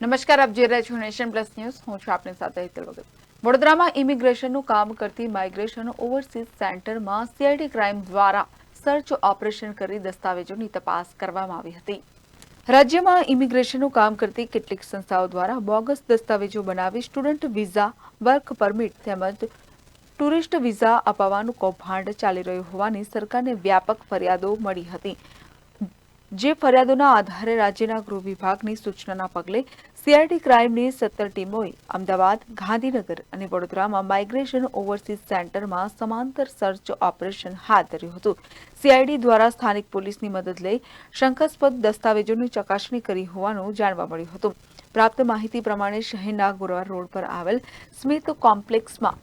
નમસ્કાર, આપ જોઈ રહ્યા છો નેશન પ્લસ ન્યૂઝ. હું છું આપની સાથે હિતલ ભગત. વડોદરામાં ઇમિગ્રેશનનું કામ કરતી માઇગ્રેશન ઓવરસીઝ સેન્ટરમાં સીઆઈડી ક્રાઇમ દ્વારા સર્ચ ઓપરેશન કરી દસ્તાવેજોની તપાસ કરવામાં આવી હતી. રાજ્યમાં ઇમિગ્રેશનનું કામ કરતી કેટલીક સંસ્થાઓ દ્વારા બોગસ દસ્તાવેજો બનાવી સ્ટુડન્ટ વિઝા, વર્ક પરમિટ તેમજ ટુરિસ્ટ વિઝા અપાવવાનું કૌભાંડ ચાલી રહ્યું હોવાની સરકારને વ્યાપક ફરિયાદો મળી હતી. જે ફરિયાદોના આધારે રાજ્યના ગૃહ વિભાગની સૂચનાના પગલે સીઆઈડી ક્રાઇમની સત્તર ટીમોએ અમદાવાદ, ગાંધીનગર અને વડોદરામાં માઇગ્રેશન ઓવરસીઝ સેન્ટરમાં સમાંતર સર્ચ ઓપરેશન હાથ ધર્યું હતું. સીઆઈડી દ્વારા સ્થાનિક પોલીસની મદદ લઈ શંકાસ્પદ દસ્તાવેજોની ચકાસણી કરી હોવાનું જાણવા મળ્યું હતું. પ્રાપ્ત માહિતી પ્રમાણે શહેરના ગોરવા રોડ પર આવેલ સ્મિથ કોમ્પ્લેક્સમાં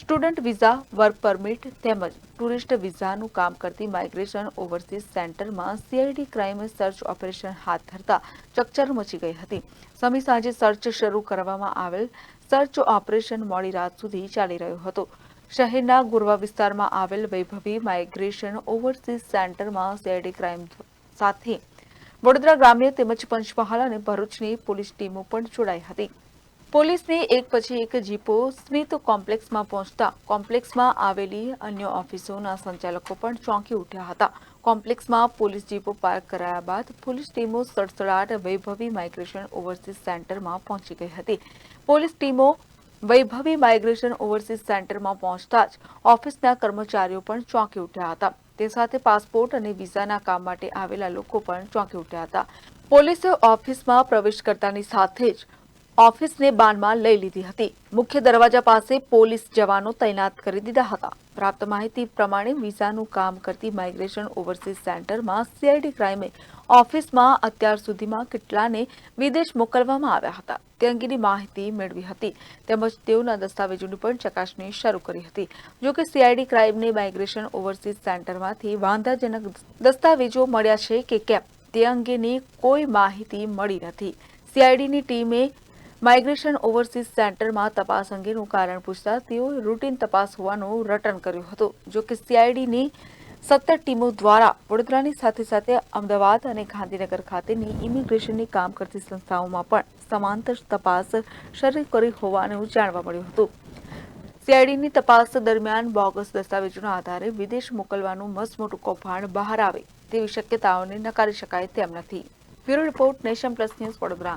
સ્ટુડન્ટ વિઝા, વર્ક પરમિટ તેમજ ટુરિસ્ટ વિઝાનું કામ કરતી માઇગ્રેશન ઓવરસીઝ સેન્ટરમાં સીઆઈડી ક્રાઇમ સર્ચ ઓપરેશન હાથ ધરતા ચકચર મચી ગઈ હતી. સમી સાંજે સર્ચ શરૂ કરવામાં આવેલ સર્ચ ઓપરેશન મોડી રાત સુધી ચાલી રહ્યો હતો. શહેરના ગુરવા વિસ્તારમાં આવેલ વૈભવી માઇગ્રેશન ઓવરસીઝ સેન્ટરમાં સીઆઈડી ક્રાઇમ સાથે વડોદરા ગ્રામ્ય તેમજ પંચમહાલ અને ભરૂચની પોલીસ ટીમો પણ જોડાઈ હતી. પોલીસની એક પછી એક જીપો સ્મિત કોમ્પ્લેક્સમાં પહોંચતા કોમ્પ્લેક્સમાં આવેલી અન્ય ઓફિસોના સંચાલકો પણ ચોંકી ઉઠ્યા હતા. કોમ્પ્લેક્સમાં પોલીસ જીપો પાર્ક કરાયા બાદ પોલીસ ટીમો સડસડાટ વૈભવી માઇગ્રેશન ઓવરસીઝ સેન્ટરમાં પહોંચી ગઈ હતી. પોલીસ ટીમો વૈભવી માઇગ્રેશન ઓવરસીઝ સેન્ટરમાં પહોંચતા જ ઓફિસના કર્મચારીઓ પણ ચોંકી ઉઠ્યા હતા. તે સાથે પાસપોર્ટ અને વિઝાના કામ માટે આવેલા લોકો પણ ચોંકી ઉઠ્યા હતા. પોલીસે ઓફિસમાં પ્રવેશ કરતાની સાથે જ ઓફિસને બાનમાં લઈ લીધી હતી. મુખ્ય દરવાજા પાસે પોલીસ જવાનો તૈનાત કરી દીધા હતા. પ્રાપ્ત માહિતી પ્રમાણે વિઝાનું કામ કરતી માઇગ્રેશન ઓવરસીઝ સેન્ટરમાં સીઆઈડી ક્રાઇમે ઓફિસમાં અત્યાર સુધીમાં કેટલાને વિદેશ મોકલવામાં આવ્યા હતા. તે અંગેની માહિતી મેળવી હતી. તેમજ તેઓના દસ્તાવેજોની પણ ચકાસણી શરૂ કરી હતી. જો કે સીઆઈડી ક્રાઇમને માઇગ્રેશન ઓવરસીઝ સેન્ટરમાંથી વાંધાજનક દસ્તાવેજો મળ્યા છે કે કેમ તે અંગેની કોઈ માહિતી મળી નથી. સીઆઈડીની ટીમે માઇગ્રેશન ઓવરસીઝ સેન્ટરમાં તપાસ અંગેનું કારણ પૂછતા તેઓએ રૂટીન તપાસ હોવાનું રટન કર્યું હતું. જો કે સીઆઈડીની સત્તર ટીમો દ્વારા વડોદરાની સાથે સાથે અમદાવાદ અને ગાંધીનગર ખાતેની ઇમિગ્રેશનની કામ કરતી સંસ્થાઓમાં પણ સમાંતર તપાસ શરૂ કરી હોવાનું જાણવા મળ્યું હતું. સીઆઈડીની તપાસ દરમિયાન બોગસ દસ્તાવેજોના આધારે વિદેશ મોકલવાનું મસમોટું કૌભાંડ બહાર આવે તેવી શક્યતાઓને નકારી શકાય તેમ નથી. Bureau report Nation Plus news Vadodara.